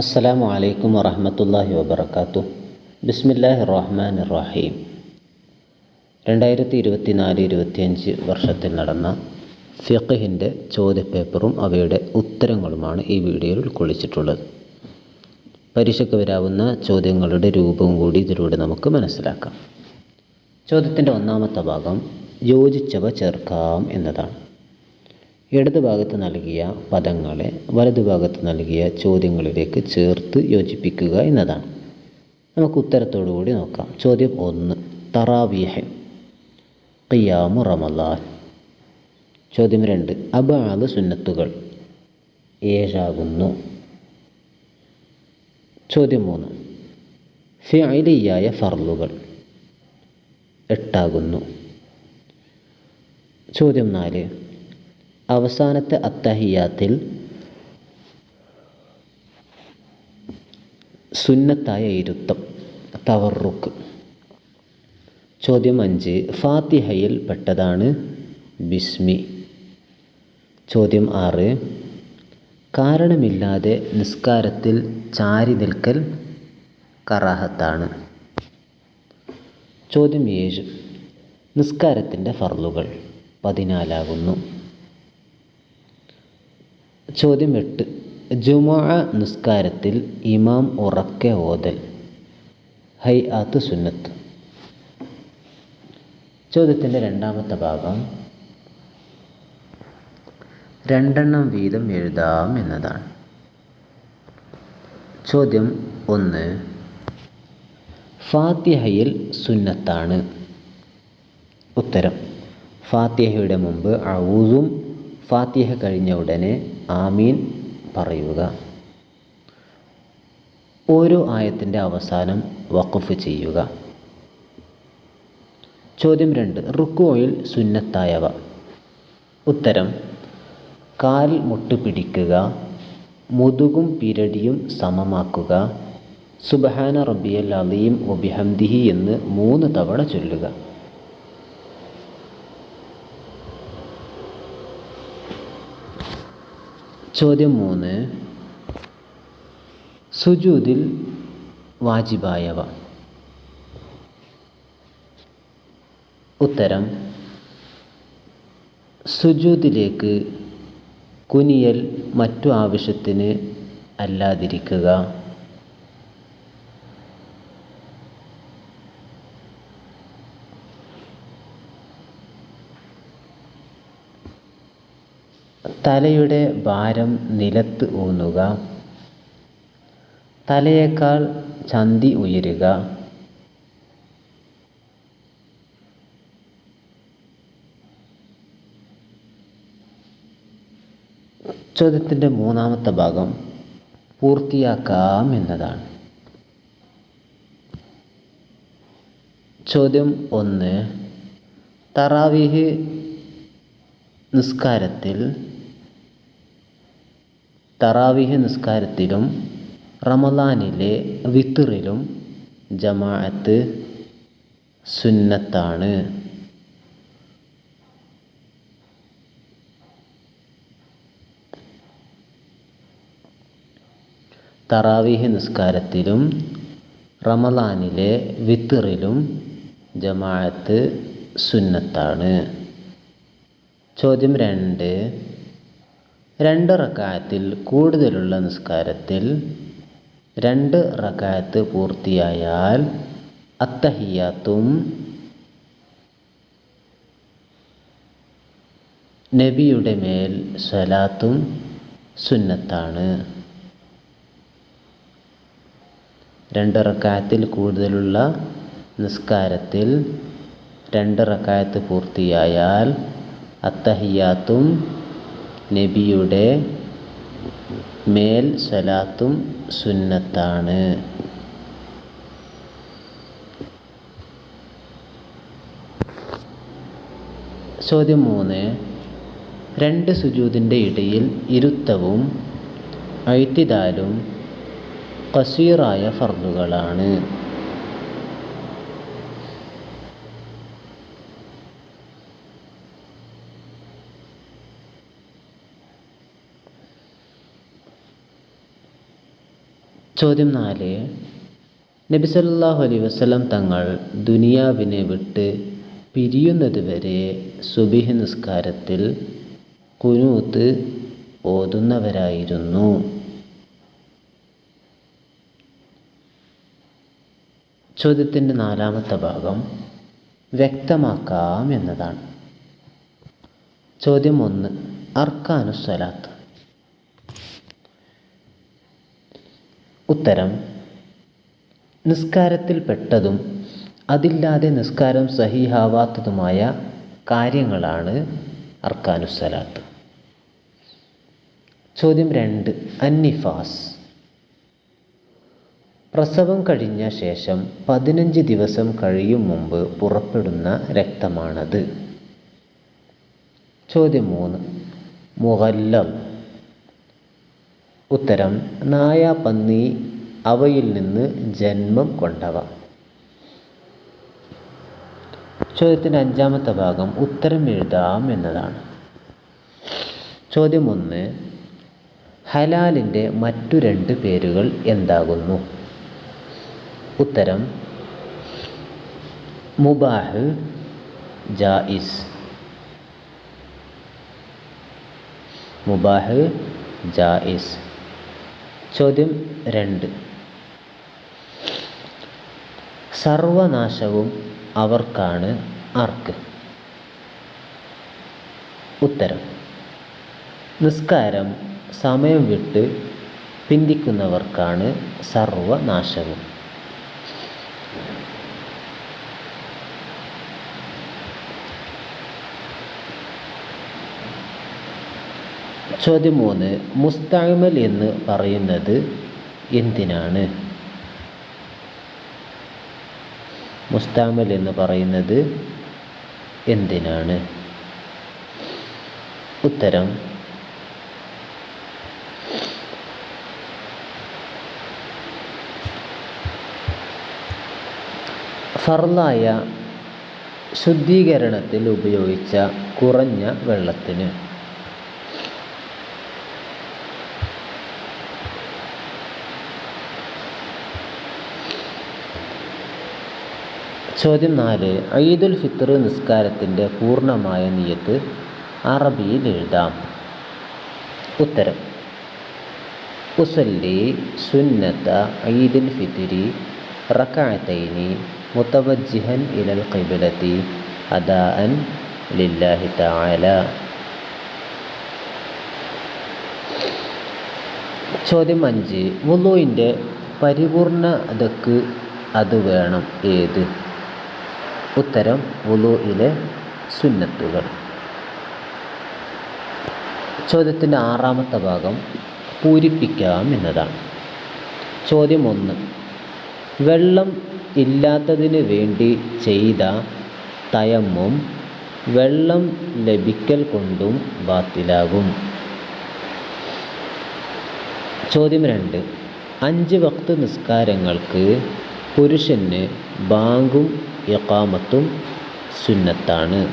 അസ്സലാമു അലൈക്കും വറഹമത്തല്ലാഹി വബർക്കാത്തു ബിസ്മില്ലാഹി റഹ്മാൻ റഹീം രണ്ടായിരത്തി ഇരുപത്തി നാല് ഇരുപത്തിയഞ്ച് വർഷത്തിൽ നടന്ന ഫിഖഹിന്റെ ചോദ്യപേപ്പറും അവയുടെ ഉത്തരങ്ങളുമാണ് ഈ വീഡിയോയിൽ ഉൾക്കൊള്ളിച്ചിട്ടുള്ളത്. പരീക്ഷയ്ക്ക് വരാവുന്ന ചോദ്യങ്ങളുടെ രൂപവും കൂടി ഇതിലൂടെ നമുക്ക് മനസ്സിലാക്കാം. ചോദ്യത്തിന്റെ ഒന്നാമത്തെ ഭാഗം യോജിച്ചവ ചേർക്കാം എന്നതാണ്. ഇടത് ഭാഗത്ത് നൽകിയ പദങ്ങളെ വലതുഭാഗത്ത് നൽകിയ ചോദ്യങ്ങളിലേക്ക് ചേർത്ത് യോജിപ്പിക്കുക എന്നതാണ്. നമുക്ക് ഉത്തരത്തോടു കൂടി നോക്കാം. ചോദ്യം ഒന്ന് തറാവീഹൻ ഖിയാമു റമദാൻ. ചോദ്യം രണ്ട് അബാദ് സുന്നത്തുകൾ ഏഴാകുന്നു. ചോദ്യം മൂന്ന് ഫിഅലിയായ ഫർലുകൾ എട്ടാകുന്നു. ചോദ്യം നാല് അവസാനത്തെ അത്തഹിയാത്തിൽ സുന്നത്തായ ഇരുത്തം തവറുക്ക്. ചോദ്യം അഞ്ച് ഫാത്തിഹയിൽ പെട്ടതാണ് ബിസ്മി. ചോദ്യം ആറ് കാരണമില്ലാതെ നിസ്കാരത്തിൽ ചാരി നിൽക്കൽ കറാഹത്താണ്. ചോദ്യം ഏഴ് നിസ്കാരത്തിന്റെ ഫർലുകൾ പതിനാലാകുന്നു. ചോദ്യം എട്ട്. ജുമാ നിസ്കാരത്തിൽ ഇമാം ഉറക്കെ ഓതൽ. ഹൈ ആത്ത് സുന്നത്ത്. ചോദ്യത്തിന്റെ രണ്ടാമത്തെ ഭാഗം രണ്ടെണ്ണം വീതം എഴുതാം എന്നതാണ്. ചോദ്യം ഒന്ന്. ഫാത്തിഹയിൽ സുന്നത്താണ്. ഉത്തരം. ഫാത്തിഹയുടെ മുമ്പ് ഔസും ഫാത്തിഹ കഴിഞ്ഞ ഉടനെ ആമീൻ പറയുക. ഓരോ ആയത്തിന്റെ അവസാനം വഖഫ് ചെയ്യുക. ചോദ്യം രണ്ട് റുക്കോയിൽ സുന്നത്തായവ. ഉത്തരം കാൽ മുട്ട് പിടിക്കുക മുതുകും പിരടിയും സമമാക്കുക സുബഹാന റബ്ബിയൽ അലീം ഒബിഹംദിഹി എന്ന് മൂന്ന് തവണ ചൊല്ലുക. ചോദ്യം മൂന്ന്. സുജൂദിൽ വാജിബായവ. ഉത്തരം സുജൂദിലേക്ക് കുനിയൽ മറ്റു ആവശ്യത്തിന് അല്ലാതിരിക്കുക. തലയുടെ ഭാരം നിലത്ത് ഊന്നുക. തലയേക്കാൾ ചന്തി ഉയരുക. ചോദ്യത്തിന്റെ മൂന്നാമത്തെ ഭാഗം പൂർത്തിയാക്കാം എന്നതാണ് ചോദ്യം ഒന്ന്. തറാവിഹ് നിസ്കാരത്തിൽ തറാവീഹ് നിസ്കാരത്തിലും റമദാനിലെ വിത്തറിലും ജമാഅത്ത് സുന്നത്താണ്. തറാവീഹ് നിസ്കാരത്തിലും റമദാനിലെ വിത്തറിലും ജമാഅത്ത് സുന്നത്താണ്. ചോദ്യം രണ്ട് രണ്ട് റക്കായത്തിൽ കൂടുതലുള്ള നിസ്കാരത്തിൽ രണ്ട് റക്കായത്ത് പൂർത്തിയായാൽ അത്തഹിയാത്തും നബിയുടെ മേൽ സ്വലാത്തും സുന്നത്താണ്. രണ്ട് റക്കായത്തിൽ കൂടുതലുള്ള നിസ്കാരത്തിൽ രണ്ട് റക്കായത്ത് പൂർത്തിയായാൽ അത്തഹിയാത്തും നബിയുടെ മേൽ സലാത്തും സുന്നത്താണ്. ചോദ്യം മൂന്ന്. രണ്ട് സുജൂതിന്റെ ഇടയിൽ ഇരുത്തവും ഐത്തിദാലും കസീറായ ഫർദുകളാണ്. ചോദ്യം നാല്. നബി സല്ലല്ലാഹു അലൈഹി വസല്ലം തങ്ങൾ ദുനിയാവിനെ വിട്ട് പിരിയുന്നത് വരെ സുബിഹ് നിസ്കാരത്തിൽ കുനൂത്ത് ഓതുന്നവരായിരുന്നു. ചോദ്യത്തിന്റെ നാലാമത്തെ ഭാഗം വ്യക്തമാക്കാം എന്നതാണ്. ചോദ്യം ഒന്ന് അർക്കാനുസ്വലാത്ത് ഉത്തരം നിസ്കാരത്തിൽപ്പെട്ടതും അതില്ലാതെ നിസ്കാരം സഹിഹാവാത്തതുമായ കാര്യങ്ങളാണ് അർക്കാനുസലാത്ത് ചോദ്യം രണ്ട് അന്നിഫാസ്. പ്രസവം കഴിഞ്ഞ ശേഷം പതിനഞ്ച് ദിവസം കഴിയും മുമ്പ് പുറപ്പെടുന്ന രക്തമാണത്. ചോദ്യം മൂന്ന് മുഹല്ലം ഉത്തരം നായ പന്നി അവയിൽ നിന്ന് ജന്മം കൊണ്ടവ. ചോദ്യത്തിന്റെ അഞ്ചാമത്തെ ഭാഗം ഉത്തരം എഴുതാം എന്നതാണ്. ചോദ്യം ഒന്ന് ഹലാലിന്റെ മറ്റു രണ്ട് പേരുകൾ എന്താകുന്നു? ഉത്തരം മുബാഹ് ജായിസ്. മുബാഹ് ജായിസ്. ചോദ്യം രണ്ട്. സർവനാശവും അവർക്കാണ് ആർക്ക്? ഉത്തരം. നിസ്കാരം സമയം വിട്ട് പിന്തിക്കുന്നവർക്കാണ് സർവനാശവും. ചോദ്യം മൂന്ന് മുസ്താമൽ എന്ന് പറയുന്നത് എന്തിനാണ്? മുസ്താമൽ എന്ന് പറയുന്നത് എന്തിനാണ്? ഉത്തരം ഫർലായ ശുദ്ധീകരണത്തിൽ ഉപയോഗിച്ച കുറഞ്ഞ വെള്ളത്തിന്. ചോദ്യം നാല്. ഈദുൽ ഫിത്തർ നിസ്കാരത്തിന്റെ പൂർണമായ നിയത്ത് അറബിയിൽ എഴുതാം. ഉത്തരം. ഉസല്ലി സുന്നത്ത ഈദുൽ ഫിത്തിരി റക്കായത്തൈനി മുത്തവജിഹൻ ഇലൽ ഖിബലത്തി അദാഅൻ ലില്ലാഹി തആല. ചോദ്യം അഞ്ച്. വുളുവിന്റെ പരിപൂർണതക്ക് അത് വേണം. ഏത്? ഉത്തരം വുലുയിലെ സുന്നത്തുകൾ. ചോദ്യത്തിന്റെ ആറാമത്തെ ഭാഗം പൂരിപ്പിക്കാം എന്നതാണ്. ചോദ്യം ഒന്ന്. വെള്ളം ഇല്ലാത്തതിന് വേണ്ടി ചെയ്ത തയമ്മും വെള്ളം ലഭിക്കൽ കൊണ്ടും ബാത്തിലാകും. ചോദ്യം രണ്ട്. അഞ്ച് വക്ത നിസ്കാരങ്ങൾക്ക് പുരുഷന് ബാങ്കും ഇഖാമത്തും സുന്നത്താണ്.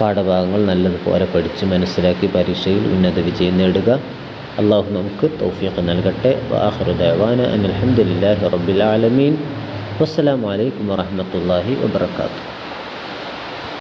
പാഠഭാഗങ്ങൾ നല്ലതുപോലെ പഠിച്ച് മനസ്സിലാക്കി പരീക്ഷയിൽ ഉന്നത വിജയം നേടുക. അള്ളാഹു നമുക്ക് തൗഫീഖ് നൽകട്ടെ. വാഹറു ദവാന അൻ വസ്സലാമലൈക്കും റബ്ബിൽ ആലമീൻ.